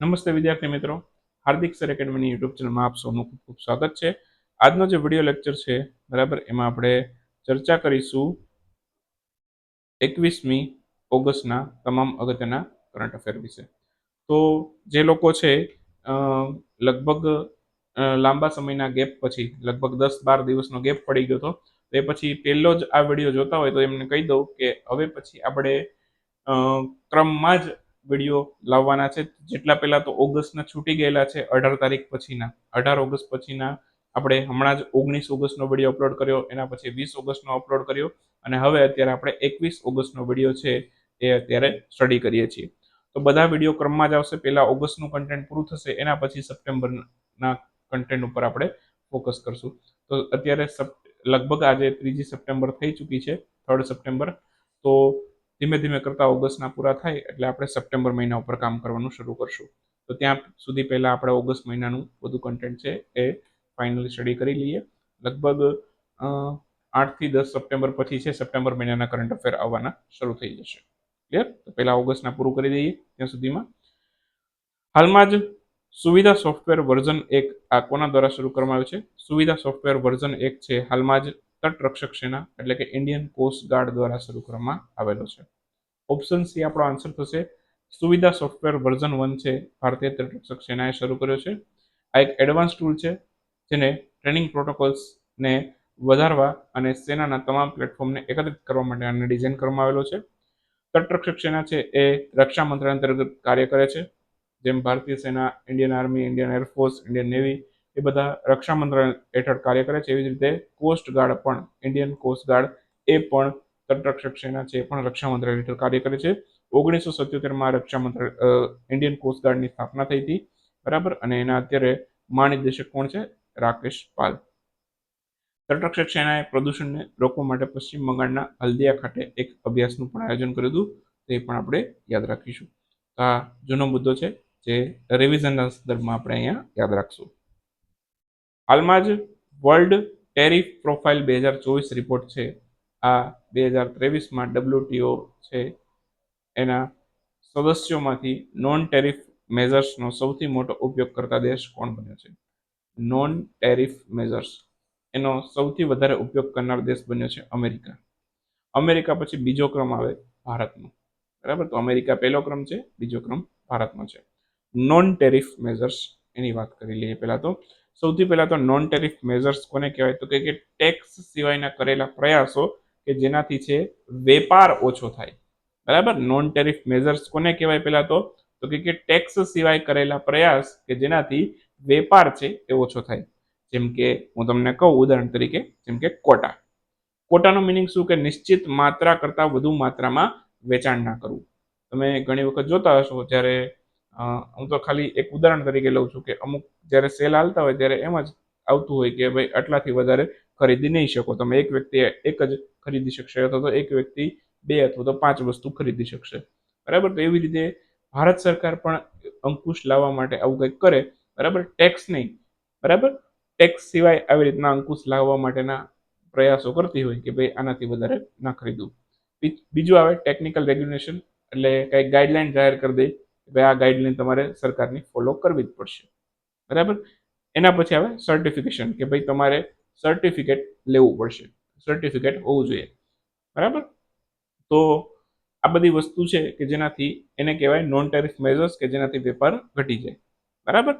નમસ્તે વિદ્યાર્થી મિત્રો. હાર્દિક સર એકેડમીની યુટ્યુબ ચેનલમાં આપ સૌનું ખૂબ ખૂબ સ્વાગત છે. આજનો જે વીડિયો લેક્ચર છે, બરાબર, એમાં આપણે ચર્ચા કરીશું એકવીસમી ઓગસ્ટના તમામ અગત્યના કરંટ અફેર વિશે. તો જે લોકો છે લગભગ લાંબા સમયના ગેપ પછી, લગભગ દસ બાર દિવસનો ગેપ પડી ગયો હતો, તે પછી પહેલો જ આ વીડિયો જોતા હોય તો એમને કહી દઉં કે હવે પછી આપણે ક્રમમાં જ વીડિયો લાવવાના છે. જેટલા પહેલા તો ઓગસ્ટના છૂટી ગયેલા છે, અઢાર તારીખ પછીના. અઢાર ઓગસ્ટ પછીના આપણે હમણાં જ ઓગણીસ ઓગસ્ટનો વીડિયો અપલોડ કર્યો, એના પછી વીસ ઓગસ્ટનો અપલોડ કર્યો અને હવે અત્યારે આપણે એકવીસ ઓગસ્ટનો વીડિયો છે એ અત્યારે સ્ટડી કરીએ છીએ. તો બધા વીડિયો ક્રમમાં જ આવશે. પહેલાં ઓગસ્ટનું કન્ટેન્ટ પૂરું થશે, એના પછી સપ્ટેમ્બરના કન્ટેન્ટ ઉપર આપણે ફોકસ કરશું. તો અત્યારે લગભગ આજે ત્રીજી સપ્ટેમ્બર થઈ ચૂકી છે થર્ડ સપ્ટેમ્બર. તો ધીમે ધીમે કરતાં ઓગસ્ટના પૂરા થાય એટલે આપણે સપ્ટેમ્બર મહિના ઉપર કામ કરવાનું શરૂ કરશું. તો ત્યાં સુધી પહેલાં આપણે ઓગસ્ટ મહિનાનું બધું કન્ટેન્ટ છે એ ફાઇનલી સ્ટડી કરી લઈએ. લગભગ આઠથી દસ સપ્ટેમ્બર પછી છે સપ્ટેમ્બર મહિનાના કરંટ અફેર આવવાના શરૂ થઈ જશે. ક્લિયર તો પહેલાં ઓગસ્ટના પૂરું કરી દઈએ ત્યાં સુધીમાં. હાલમાં જ સુવિધા સોફ્ટવેર વર્ઝન એક આ કોના દ્વારા શરૂ કરવામાં આવ્યું છે. સુવિધા સોફ્ટવેર વર્ઝન એક છે. હાલમાં જ તટરક્ષક સેના, એટલે કે ઇન્ડિયન કોસ્ટ ગાર્ડ દ્વારા શરૂ કરવામાં આવેલો છે. ઓપ્શન સી આપણો આન્સર થશે. સુવિધા સોફ્ટવેર વર્ઝન વન છે. ભારતીય તટરક્ષક સેનાએ શરૂ કર્યો છે. આ એક એડવાન્સ ટૂલ છે, જેને ટ્રેનિંગ પ્રોટોકોલ્સને વધારવા અને સેનાના તમામ પ્લેટફોર્મને એકત્રિત કરવા માટે આને ડિઝાઇન કરવામાં આવેલો છે. તટરક્ષક સેના છે એ રક્ષા મંત્રાલય અંતર્ગત કાર્ય કરે છે. જેમ ભારતીય સેના Indian army Indian air force Indian navy એ બધા રક્ષા મંત્રાલય હેઠળ કાર્ય કરે છે. એવી જ રીતે કોસ્ટ ગાર્ડ પણ ઇન્ડિયન કોસ્ટ ગાર્ડ એ પણ તટરક્ષક સેના છે, એ પણ રક્ષા મંત્રાલય હેઠળ કાર્ય કરે છે. ઓગણીસો સત્યોતેરમાં રક્ષા મંત્રાલય ઇન્ડિયન કોસ્ટ ગાર્ડની સ્થાપના થઈ હતી. બરાબર? અને એના અત્યારે મહાનિર્દેશક કોણ છે? રાકેશ પાલ. તટરક્ષક સેનાએ પ્રદૂષણને રોકવા માટે પશ્ચિમ બંગાળના હલ્દિયા ખાતે એક અભ્યાસનું પણ આયોજન કર્યું હતું. તે પણ આપણે યાદ રાખીશું. આ જૂનો મુદ્દો છે, જે રિવિઝનના સંદર્ભમાં આપણે અહીંયા યાદ રાખશું. હાલમાં જ વર્લ્ડ ટેરિફ પ્રોફાઇલ બે હજાર ચોવીસ રિપોર્ટ છે. આ બે હજાર ત્રેવીસમાં ડબ્લ્યુટીઓ છે. એના સદસ્યોમાંથી નોન ટેરિફ મેઝર્સનો સૌથી મોટો ઉપયોગ કરતા દેશ કોણ બન્યો છે? નોન ટેરિફ મેઝર્સ એનો સૌથી વધારે ઉપયોગ કરનાર દેશ બન્યો છે અમેરિકા. અમેરિકા પછી બીજો ક્રમ આવે ભારતનો. બરાબર? તો અમેરિકા પહેલો ક્રમ છે, બીજો ક્રમ ભારતનો છે. નોન ટેરિફ મેઝર્સ એની વાત કરી લઈએ પહેલાં તો. સૌથી પહેલાં તો નોન ટેરિફ મેઝર્સ કોને કહેવાય? તો કે કે ટેક્સ સિવાયના કરેલા પ્રયાસો કે જેનાથી છે વેપાર ઓછો થાય. બરાબર? નોન ટેરિફ મેઝર્સ કોને કહેવાય પહેલાં તો? તો કે ટેક્સ સિવાય કરેલા પ્રયાસ કે જેનાથી વેપાર છે એ ઓછો થાય. જેમ કે હું તમને કહું ઉદાહરણ તરીકે, જેમ કે કોટા. કોટાનો મિનિંગ શું? કે નિશ્ચિત માત્રા કરતાં વધુ માત્રામાં વેચાણ ના કરવું. તમે ઘણી વખત જોતા હશો જ્યારે હું તો ખાલી એક ઉદાહરણ તરીકે લઉં છું કે અમુક જ્યારે સેલ હાલતા હોય ત્યારે એમ જ આવતું હોય કે ભાઈ આટલાથી વધારે ખરીદી નહીં શકો. તમે એક વ્યક્તિ એક જ ખરીદી શકશે અથવા તો એક વ્યક્તિ બે અથવા તો પાંચ વસ્તુ ખરીદી શકશે. બરાબર? તો એવી રીતે ભારત સરકાર પણ અંકુશ લાવવા માટે આવું કંઈક કરે. બરાબર? ટેક્સ નહીં. બરાબર? ટેક્સ સિવાય આવી રીતના અંકુશ લાવવા માટેના પ્રયાસો કરતી હોય કે ભાઈ આનાથી વધારે ના ખરીદવું. બીજું આવે ટેકનિકલ રેગ્યુલેશન એટલે કંઈક ગાઈડલાઇન જાહેર કરી દે કે ભાઈ આ ગાઈડલાઈન તમારે સરકારની ફોલો કરવી જ પડશે. બરાબર? એના પછી આવે સર્ટિફિકેશન કે ભાઈ તમારે સર્ટિફિકેટ લેવું પડશે. સર્ટિફિકેટ હોવું જોઈએ. બરાબર? તો આ બધી વસ્તુ છે કે જેનાથી એને કહેવાય નોન ટેરિફ મેઝર્સ કે જેનાથી વેપાર ઘટી જાય. બરાબર?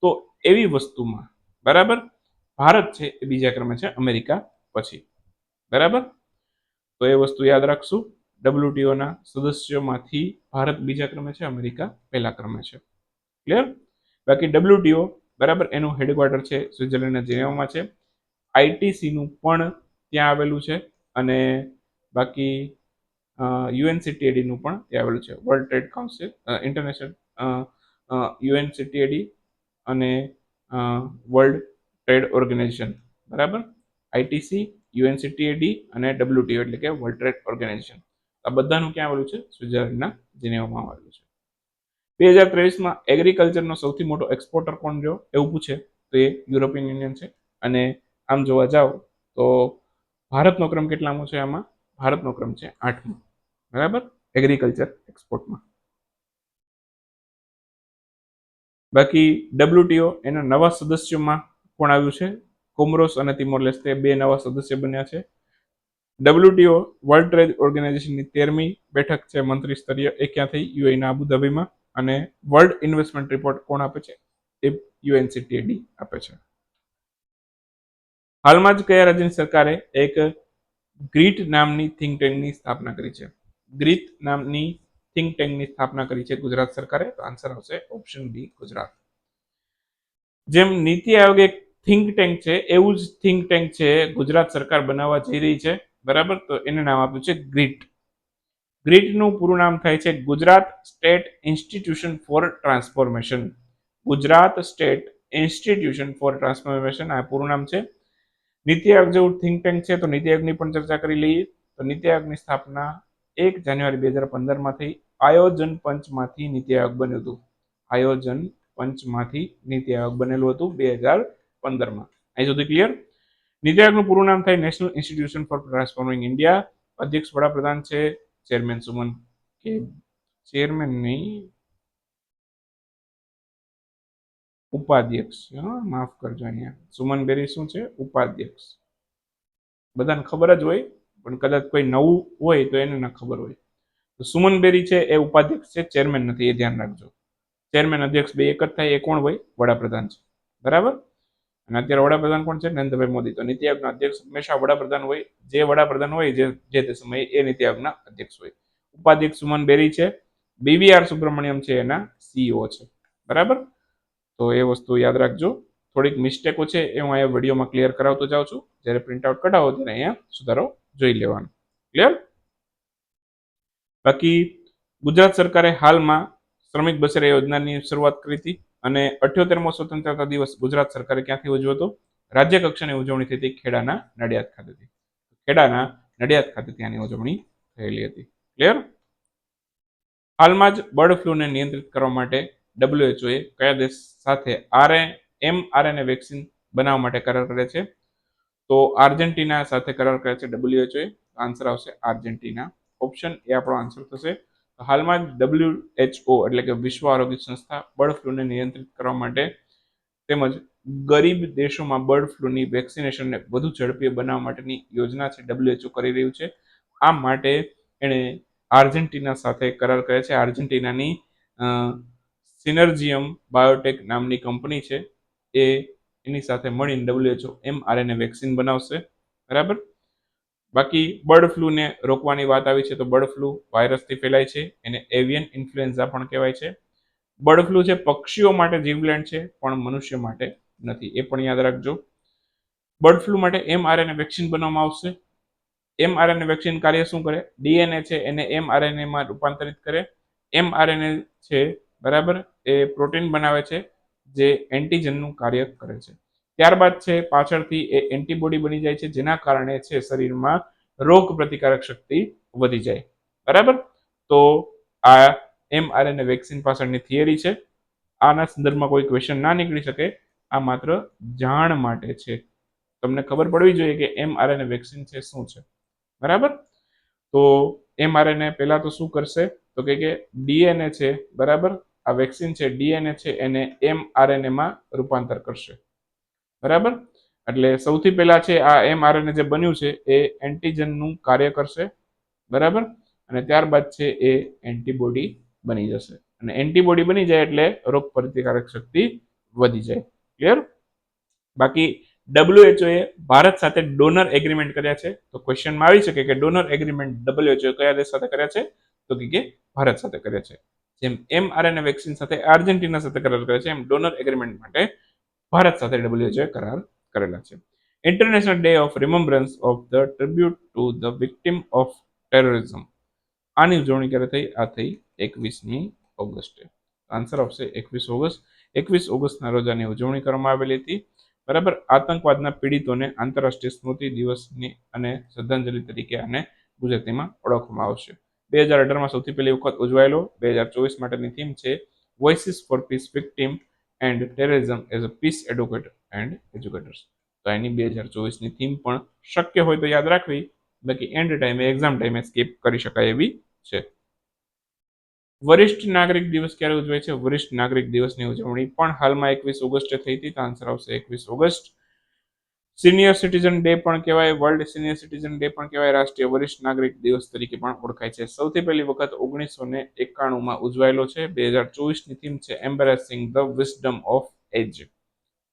તો એવી વસ્તુમાં, બરાબર? ભારત છે એ બીજા ક્રમે છે, અમેરિકા પછી. બરાબર? તો એ વસ્તુ યાદ રાખશું. ડબ્લ્યુટીઓના સદસ્યોમાંથી ભારત બીજા ક્રમે છે, અમેરિકા પહેલા ક્રમે છે. ક્લિયર બાકી ડબ્લ્યુટીઓ, બરાબર, એનું હેડક્વાર્ટર છે, સ્વિટ્ઝરલેન્ડના જેનેવામાં છે. આઈટીસીનું પણ ત્યાં આવેલું છે અને બાકી યુએનસીટીએડીનું પણ ત્યાં આવેલું છે. World trade council international UNCTAD અને વર્લ્ડ ટ્રેડ ઓર્ગેનાઇઝેશન બરાબર? આઈટીસી, યુએનસીટીએડી અને ડબ્લ્યુટીઓ એટલે કે વર્લ્ડ ટ્રેડ ઓર્ગેનાઇઝેશન આ બધાનું ક્યાં આવેલું છે? સ્વિટરલેન્ડના જીનેવામાં આવેલું છે. બે હજાર ત્રેવીસમાં એગ્રીકલ્ચરનો સૌથી મોટો એક્સપોર્ટર કોણ રહ્યો? એવું પૂછે તો એ યુરોપિયન યુનિયન છે. અને આમ જોવા જાઓ તો ભારતનો ક્રમ કેટલામો છે આમાં? ભારતનો ક્રમ છે આઠમો. બરાબર? એગ્રીકલ્ચર એક્સપોર્ટમાં બાકી ડબ્લ્યુટીઓ એના નવા સદસ્યોમાં કોણ આવ્યું છે? કોમરોસ અને તિમોર લેસ્તે બે નવા સદસ્ય બન્યા છે. ડબ્લ્યુટીઓ વર્લ્ડ ટ્રેડ ઓર્ગેનાઇઝેશનની તેરમી બેઠક છે મંત્રી સ્તરીય. એ ક્યાં થઈ યુએના અબુધાબીમાં અને વર્લ્ડ ઇન્વેસ્ટમેન્ટ રિપોર્ટ કોણ આપે છે? એ યુએનસીટીએડી આપે છે. હાલમાં જ કયા રાજ્યની સરકારે એક ગ્રીટ નામની થિંક ટેન્કની સ્થાપના કરી છે? ગ્રીટ નામની થિંક ટેન્કની સ્થાપના કરી છે ગુજરાત સરકારે? તો આન્સર આવશે ઓપ્શન બી ગુજરાત. જેમ નીતિ આયોગ એક થિંક ટેન્ક છે, એવું જ થિંક ટેન્ક છે ગુજરાત સરકાર બનાવવા જઈ રહી છે. બરાબર? તો એને નામ આપ્યું છે ગ્રીટ. ગ્રીટનું પૂરું નામ થાય છે Gujarat state institution for transformation. Gujarat state institution for transformation, આ પૂરું નામ છે. નીતિ આયોગ જેવું થિંક ટેન્ક છે, તો નીતિ આયોગની પણ ચર્ચા કરી લઈએ. તો નીતિ આયોગની સ્થાપના એક જાન્યુઆરી બે હજાર પંદરમાં થઈ. આયોજન પંચમાંથી નીતિ આયોગ બન્યું હતું. આયોજન પંચમાંથી નીતિ આયોગ બનેલું હતું બે હજાર પંદરમાં. અહીં સુધી ક્લિયર નીતિ આયોગનું પૂરું નામ થાય national institution for transforming India અધ્યક્ષ વડાપ્રધાન છે ચેરમેન સુમન કે ચેરમેન નહીં, ઉપાધ્યક્ષ. માફ કરજો અહીંયા. સુમન બેરી શું છે? ઉપાધ્યક્ષ. બધાને ખબર જ હોય, પણ કદાચ કોઈ નવું હોય તો એને ના ખબર હોય. તો સુમન બેરી છે એ ઉપાધ્યક્ષ છે, ચેરમેન નથી, એ ધ્યાન રાખજો. ચેરમેન અધ્યક્ષ બે એક જ થાય, એ કોણ હોય? વડાપ્રધાન છે. બરાબર? અને અત્યારે વડાપ્રધાન કોણ છે? નરેન્દ્રભાઈ મોદી. તો નીતિ આયોગના અધ્યક્ષ હંમેશા વડાપ્રધાન હોય. જે વડાપ્રધાન હોય, જે જે તે સમયે એ નીતિ આયોગના અધ્યક્ષ હોય. ઉપાધ્યક્ષ સુમન બેરી છે. બીવીઆર સુબ્રમણ્યમ છે એના સીઈઓ છે. બરાબર? તો એ વસ્તુ યાદ રાખજો. થોડીક મિસ્ટેકો છે, એ હું અહીંયા વિડીયોમાં ક્લિયર કરાવતો જાઉં છું. જ્યારે પ્રિન્ટ આઉટ કઢાવો, ત્યારે અહીંયા સુધારો જોઈ લેવાનો. ક્લિયર? બાકી ગુજરાત સરકારે હાલમાં શ્રમિક બસેરા યોજનાની શરૂઆત કરી હતી. અને અઠ્યોતેરમો સ્વતંત્રતા દિવસ ગુજરાત સરકારે ક્યાંથી ઉજવ્યો હતો? રાજ્ય કક્ષાની ઉજવણી થઈ હતી ખેડાના નડિયાદ ખાતેથી. ખેડાના નડિયાદ ખાતે ત્યાંની ઉજવણી થયેલી હતી. ક્લિયર હાલમાં જ બર્ડ ફ્લૂને નિયંત્રિત કરવા માટે ડબ્લ્યુએચઓએ કયા દેશ સાથે આરએ એમ આરએનએ વેક્સિન બનાવવા માટે કરાર કરે છે? તો આર્જેન્ટિના સાથે કરાર કરે છે ડબ્લ્યુએચઓએ આન્સર આવશે આર્જેન્ટિના. ઓપ્શન એ આપણો આન્સર થશે હાલમાં ડબ્લ્યુએચઓ એટલે કે વિશ્વ આરોગ્ય સંસ્થા બર્ડ ફ્લૂને નિયંત્રિત કરવા માટે તેમજ ગરીબ દેશોમાં બર્ડ ફ્લૂની વેક્સિનેશનને વધુ ઝડપી બનાવવા માટેની યોજના છે ડબલ્યુએચઓ કરી રહ્યું છે. આ માટે એણે આર્જેન્ટિના સાથે કરાર કર્યા છે. આર્જેન્ટિનાની સિનર્જિયમ બાયોટેક નામની કંપની છે. એ એની સાથે મળીને ડબલ્યુએચઓ એમ આરએનએ વેક્સિન બનાવશે. બરાબર? બાકી બર્ડ ફ્લૂને રોકવાની વાત આવી છે તો બર્ડ ફ્લૂ વાયરસથી ફેલાય છે, એને એવિયન ઇન્ફ્લુએન્ઝા પણ કહેવાય છે. બર્ડ ફ્લૂ છે પક્ષીઓ માટે જીવલેણ છે, પણ મનુષ્ય માટે નથી, એ પણ યાદ રાખજો. બર્ડ ફ્લૂ માટે એમઆરએનએ વેક્સિન બનાવવામાં આવશે. એમઆરએનએ વેક્સિન કાર્ય શું કરે? ડીએનએ છે, એને એમઆરએનએમાં રૂપાંતરિત કરે. એમઆરએનએ છે, બરાબર, એ પ્રોટીન બનાવે છે, જે એન્ટીજનનું કાર્ય કરે છે. ત્યારબાદ છે, પાછળથી એ એન્ટીબોડી બની જાય છે, જેના કારણે છે, શરીરમાં રોગ પ્રતિકારક શક્તિ વધી જાય. બરાબર? તો આ એમ આરએનએ વેક્સિન પાછળની થિયરી છે. આના સંદર્ભમાં કોઈ ક્વેશ્ચન ના નીકળી શકે. આ માત્ર જાણ માટે છે. તમને ખબર પડવી જોઈએ કે એમ આરએનએ વેક્સિન છે, શું છે. બરાબર? તો એમ પહેલાં તો શું કરશે? તો કે ડીએનએ છે, બરાબર? આ વેક્સિન છે, ડીએનએ છે, એને એમ આરએનએમાં રૂપાંતર કરશે. બરાબર? એટલે સૌથી પહેલા છે આ એમ આરએનએ જે બન્યું છે એ એન્ટીજનનું કાર્ય કરશે, બરાબર? અને ત્યારબાદ છે એ એન્ટીબોડી બની જશે. અને એન્ટીબોડી બની જાય એટલે રોગ પ્રતિકારક શક્તિ વધી જાય. ક્લિયર બાકી ડબ્લ્યુએચઓએ ભારત સાથે ડોનર એગ્રીમેન્ટ કર્યા છે. તો ક્વેશ્ચનમાં આવી શકે કે ડોનર એગ્રીમેન્ટ ડબ્લ્યુએચઓ કયા દેશ સાથે કર્યા છે? તો કે ભારત સાથે કર્યા છે. જેમ એમ આરએનએ વેક્સિન સાથે આર્જેન્ટિના સાથે કરાર કરે છે, એમ ડોનર એગ્રીમેન્ટ માટે ભારત સાથે ડબલ્યુએચઓએ કરાર કરેલા છે. International day of remembrance of the tribute to the victim of terrorism આની ઉજવણી ક્યારે થઈ? આ થઈ એકવીસમી ઓગસ્ટે. આન્સર આવશે એકવીસ ઓગસ્ટ. એકવીસ ઓગસ્ટના રોજ આની ઉજવણી કરવામાં આવેલી હતી. બરાબર? આતંકવાદના પીડિતોને આંતરરાષ્ટ્રીય સ્મૃતિ દિવસની અને શ્રદ્ધાંજલિ તરીકે આને ગુજરાતીમાં ઓળખવામાં આવશે. બે હજાર અઢારમાં સૌથી પહેલી વખત ઉજવાયેલો. બે હજાર ચોવીસ માટેની થીમ છે voices for peace victim and terrorism as a peace advocate and educators તો એની બે હજાર ચોવીસની થીમ પણ શક્ય હોય તો યાદ રાખવી. બાકી એન્ડ ટાઈમે એક્ઝામ ટાઈમે સ્કીપ કરી શકાય એવી છે. વરિષ્ઠ નાગરિક દિવસ ક્યારે ઉજવાય છે? વરિષ્ઠ નાગરિક દિવસની ઉજવણી પણ હાલમાં એકવીસ ઓગસ્ટે થઈ હતી. તો આન્સર આવશે એકવીસ ઓગસ્ટ. સિનિયર સિટીઝન ડે પણ કહેવાય વર્લ્ડ સિનિયર સિટીઝન ડે પણ કહેવાય, રાષ્ટ્રીય વરિષ્ઠ નાગરિક દિવસ તરીકે પણ ઓળખાય છે. સૌથી પહેલી વખત ઓગણીસો ને એકાણુંમાં ઉજવાયેલો છે. બે હજાર ચોવીસની થીમ છે embracing the wisdom of age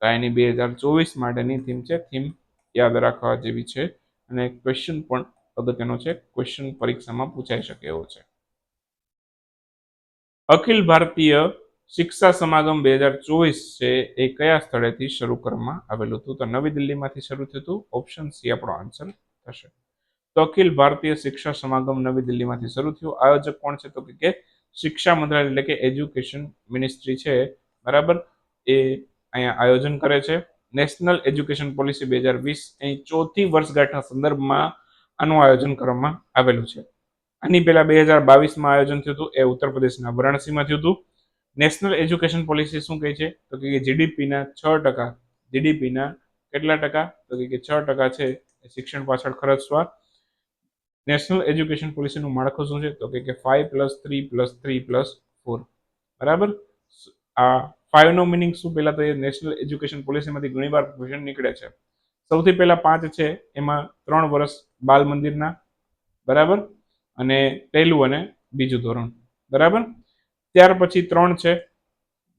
તો એની બે હજાર ચોવીસ માટેની થીમ છે. થીમ યાદ રાખવા જેવી છે. અને ક્વેશ્ચન પણ અગત્યનો છે. ક્વેશ્ચન પરીક્ષામાં પૂછાઈ શકે એવો છે. અખિલ ભારતીય શિક્ષા સમાગમ બે હજાર ચોવીસ છે એ કયા સ્થળેથી શરૂ કરવામાં આવેલું હતું? તો નવી દિલ્હીમાંથી શરૂ થયું હતું. ઓપ્શન સી આપણો આન્સર થશે. તો અખિલ ભારતીય શિક્ષા સમાગમ નવી દિલ્હીમાંથી શરૂ થયું. આયોજક કોણ છે? તો કે શિક્ષા મંત્રાલય એટલે કે એજ્યુકેશન મિનિસ્ટ્રી છે. બરાબર? એ અહીંયા આયોજન કરે છે. નેશનલ એજ્યુકેશન પોલિસી બે હજાર વીસ અહીં ચોથી વર્ષગાંઠના સંદર્ભમાં આનું આયોજન કરવામાં આવેલું છે. આની પહેલા બે હજાર બાવીસમાં આયોજન થયું હતું. એ ઉત્તર પ્રદેશના વારાણસીમાં થયું હતું. નેશનલ એજ્યુકેશન પોલિસી શું કહે છે? તો કે જીડીપીના છ ટકા, જીડીપીના કેટલા ટકા? તો કે છ ટકા છે શિક્ષણ પાછળ ખર્ચવા નેશનલ એજ્યુકેશન પોલિસીનું માળખું શું છે? તો કે five plus three plus three plus four બરાબર? આ ફાઈવનો મિનિંગ શું? પહેલા તો એ નેશનલ એજ્યુકેશન પોલિસીમાંથી ઘણીવાર ક્વેશ્ચન નીકળે છે. સૌથી પહેલા પાંચ છે, એમાં ત્રણ વર્ષ બાલ મંદિરના બરાબર? અને પહેલું અને બીજું ધોરણ. બરાબર? ત્યાર પછી ત્રણ છે.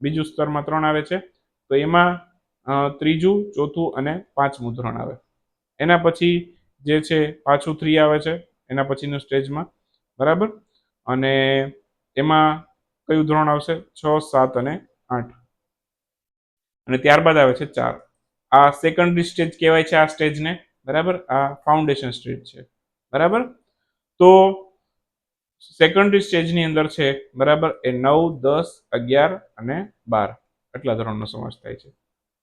બીજું સ્તરમાં ત્રણ આવે છે. તો એમાં ત્રીજું, ચોથું અને પાંચમું ધોરણ આવે. એના પછી જે છે પાછું થ્રી આવે છે, એના પછીનું સ્ટેજમાં. બરાબર? અને એમાં કયું ધોરણ આવશે? છ, સાત અને આઠ. અને ત્યારબાદ આવે છે ચાર. આ સેકન્ડરી સ્ટેજ કહેવાય છે આ સ્ટેજને. બરાબર? આ ફાઉન્ડેશન સ્ટેજ છે. બરાબર? તો સેકન્ડરી સ્ટેજની અંદર છે, બરાબર, એ નવ, દસ, અગિયાર અને બાર. આટલા ધોરણનો સમાવેશ થાય છે.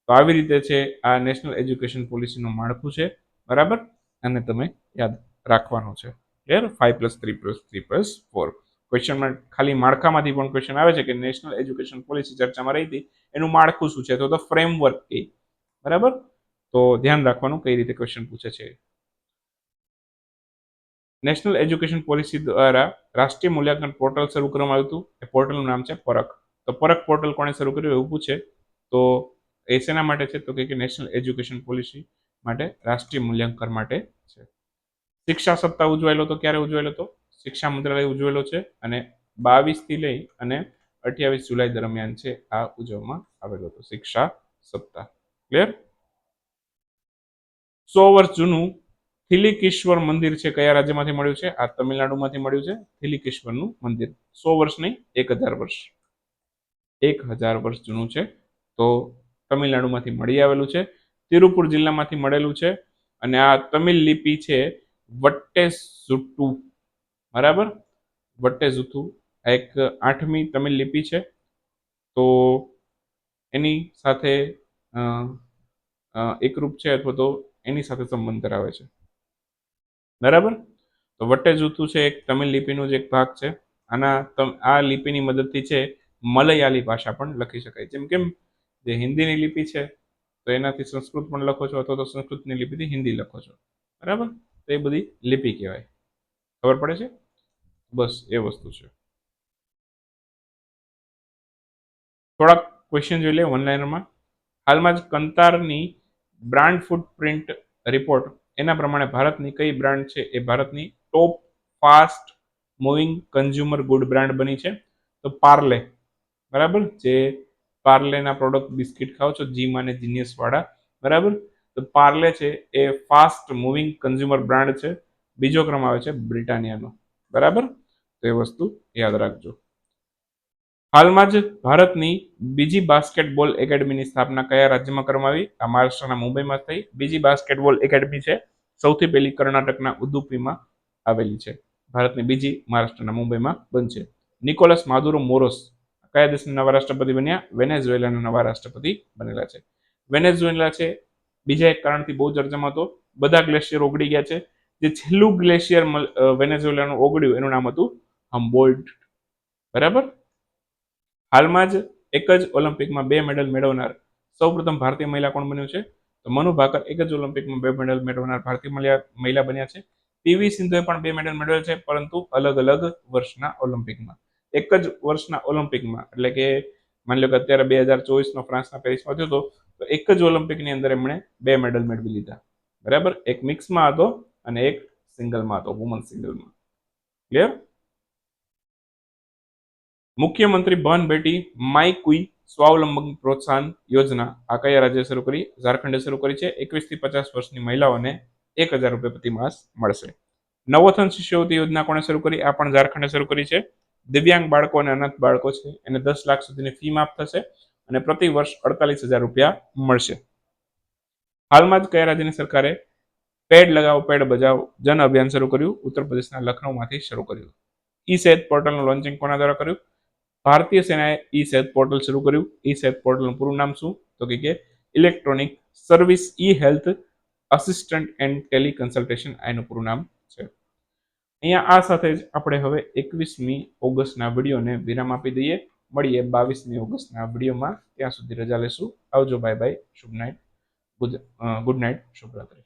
તો આવી રીતે છે, આ નેશનલ એજ્યુકેશન પોલિસીનું માળખું છે, બરાબર? અને તમે યાદ રાખવાનું છે. Clear five plus three plus three plus four ક્વેશ્ચનમાં ખાલી માળખામાંથી પણ ક્વેશ્ચન આવે છે કે નેશનલ એજ્યુકેશન પોલિસી ચર્ચામાં રહી હતી. એનું માળખું શું છે? તો ધ ફ્રેમવર્ક એ. બરાબર? તો ધ્યાન રાખવાનું કઈ રીતે ક્વેશ્ચન પૂછે છે. નેશનલ એજ્યુકેશન પોલિસી દ્વારા રાષ્ટ્રીય મૂલ્યાંકન પોર્ટલ શરૂ કરવામાં આવ્યું હતું. એ પોર્ટલનું નામ છે પરખ. તો પરખ પોર્ટલ કોણે શરૂ કર્યું એવું પૂછે, તો એ શેના માટે છે? તો કે નેશનલ એજ્યુકેશન પોલિસી માટે રાષ્ટ્રીય મૂલ્યાંકન માટે છે. શિક્ષા સપ્તાહ ઉજવાયેલો તો ક્યારે ઉજવાયેલો તો? શિક્ષા મંત્રાલય ઉજવેલો છે અને બાવીસથી લઈ અને અઠ્યાવીસ જુલાઈ દરમિયાન છે આ ઉજવવામાં આવેલો હતો. શિક્ષા સપ્તાહ ક્લિયર? સો વર્ષ જૂનું થિલિકેશ્વર મંદિર છે કયા રાજ્યમાંથી મળ્યું છે? આ તમિલનાડુમાંથી મળ્યું છે. થિલિકેશ્વરનું મંદિર. સો વર્ષ નહીં, એક હજાર વર્ષ. એક હજાર વર્ષ જૂનું છે. તો તમિલનાડુમાંથી મળી આવેલું છે. તિરુપુર જિલ્લામાંથી મળેલું છે. અને આ તમિલ લિપિ છે વટ્ટેઝુટ્ટુ બરાબર? વટ્ટેઝુથુ એક આઠમી તમિલ લિપિ છે. તો એની સાથે એકરૂપ છે અથવા તો એની સાથે સંબંધ ધરાવે છે. બરાબર? તો વટ્ટે જૂથું છે એક, તમિલ લિપિનો જ એક ભાગ છે. આના આ લિપિની મદદથી છે મલયાલી ભાષા પણ લખી શકાય. જેમ કેમ? જે હિન્દીની લિપિ છે, તો એનાથી સંસ્કૃત પણ લખો છો અથવા તો સંસ્કૃતની લિપિથી હિન્દી લખો છો. બરાબર? તો એ બધી લિપિ કહેવાય. ખબર પડે છે? બસ એ વસ્તુ છે. થોડાક ક્વેશ્ચન જોઈ લે ઓનલાઈનમાં હાલમાં જ કંતારની બ્રાન્ડ ફૂટપ્રિન્ટ રિપોર્ટ એના પ્રમાણે ભારતની કઈ બ્રાન્ડ છે એ ભારતની top fast moving consumer good brand બની છે. તો પાર્લે બરાબર? જે પાર્લેના પ્રોડક્ટ બિસ્કિટ ખાઓ છો જીમ અને જીનિયસવાળા બરાબર? તો પાર્લે છે એ ફાસ્ટ મૂવિંગ કન્ઝ્યુમર બ્રાન્ડ છે. બીજો ક્રમ આવે છે બ્રિટાનિયાનો બરાબર? તો એ વસ્તુ યાદ રાખજો. હાલમાં જ ભારતની બીજી બાસ્કેટબોલ એકેડમીની સ્થાપના કયા રાજ્યમાં કરવામાં આવી? આ મહારાષ્ટ્રના મુંબઈમાં થઈ. બીજી બાસ્કેટબોલ એકેડમી છે. સૌથી પહેલી કર્ણાટકના ઉદુપીમાં આવેલી છે. ભારતની બીજી મહારાષ્ટ્રના મુંબઈમાં બનશે નિકોલસ માદુરો મોરોસ કયા દેશના નવા રાષ્ટ્રપતિ બન્યા? વેનેઝુએલાના નવા રાષ્ટ્રપતિ બનેલા છે. વેનેઝુએલા છે. બીજા એક કારણથી બહુ ચર્ચામાં હતો બધા ગ્લેશિયર ઓગળી ગયા છે. જે છેલ્લું ગ્લેશિયર વેનેઝુએલાનું ઓગળ્યું એનું નામ હતું હમ્બોલ્ટ. બરાબર? હાલમાં જ એક જ ઓલિમ્પિકમાં બે મેડલ મેળવનાર સૌપ્રથમ ભારતીય મહિલા કોણ બન્યું છે? તો મનુ ભાકર એક જ ઓલિમ્પિકમાં બે મેડલ મેળવનાર ભારતીય મહિલા બન્યા છે. પીવી સિંધુએ પણ બે મેડલ મેળવેલ છે, પરંતુ અલગ અલગ વર્ષના ઓલિમ્પિકમાં એક જ વર્ષના ઓલિમ્પિકમાં એટલે કે માની લો કે અત્યારે બે હજાર ચોવીસનો ફ્રાન્સના પેરિસમાં થયો હતો, તો એક જ ઓલિમ્પિકની અંદર એમણે બે મેડલ મેળવી લીધા. બરાબર? એક મિક્સમાં હતો અને એક સિંગલમાં હતો વુમન સિંગલમાં ક્લિયર મુખ્યમંત્રી બહન બેટી માઈ કુઈ સ્વાવલંબન પ્રોત્સાહન યોજના આ કયા રાજ્ય શરૂ કરી? ઝારખંડે શરૂ કરી છે. એકવીસથી પચાસ વર્ષની મહિલાઓને એક હજાર રૂપિયા પ્રતિ માસ મળશે. નવોથન શિષ્યવૃત્તિ યોજના કોણે શરૂ કરી? આ પણ ઝારખંડે શરૂ કરી છે. દિવ્યાંગ બાળકો અને અનાથ બાળકો છે. એને દસ લાખ સુધીની ફી માફ થશે અને પ્રતિ વર્ષ અડતાલીસ હજાર રૂપિયા મળશે. હાલમાં જ કયા રાજ્યની સરકારે પેડ લગાવો, પેડ બજાવો જન અભિયાન શરૂ કર્યું? ઉત્તર પ્રદેશના લખનૌમાંથી શરૂ કર્યું. ઈ સેહત પોર્ટલનું લોન્ચિંગ કોના દ્વારા કર્યું? ભારતીય સેનાએ ઈ સેહત પોર્ટલ શરૂ કર્યું. ઈ સેહત પોર્ટલનું પૂરું નામ શું? તો કે electronic service E health assistant and teleconsultation એનું પૂરું નામ છે. અહીંયા આ સાથે જ આપણે હવે એકવીસમી ઓગસ્ટના વિડીયોને વિરામ આપી દઈએ. મળીએ બાવીસમી ઓગસ્ટના વિડીયોમાં. ત્યાં સુધી રજા લેશું. આવજો બાય બાય શુભ નાઇટ ગુડ ગુડ નાઇટ શુભરાત્રી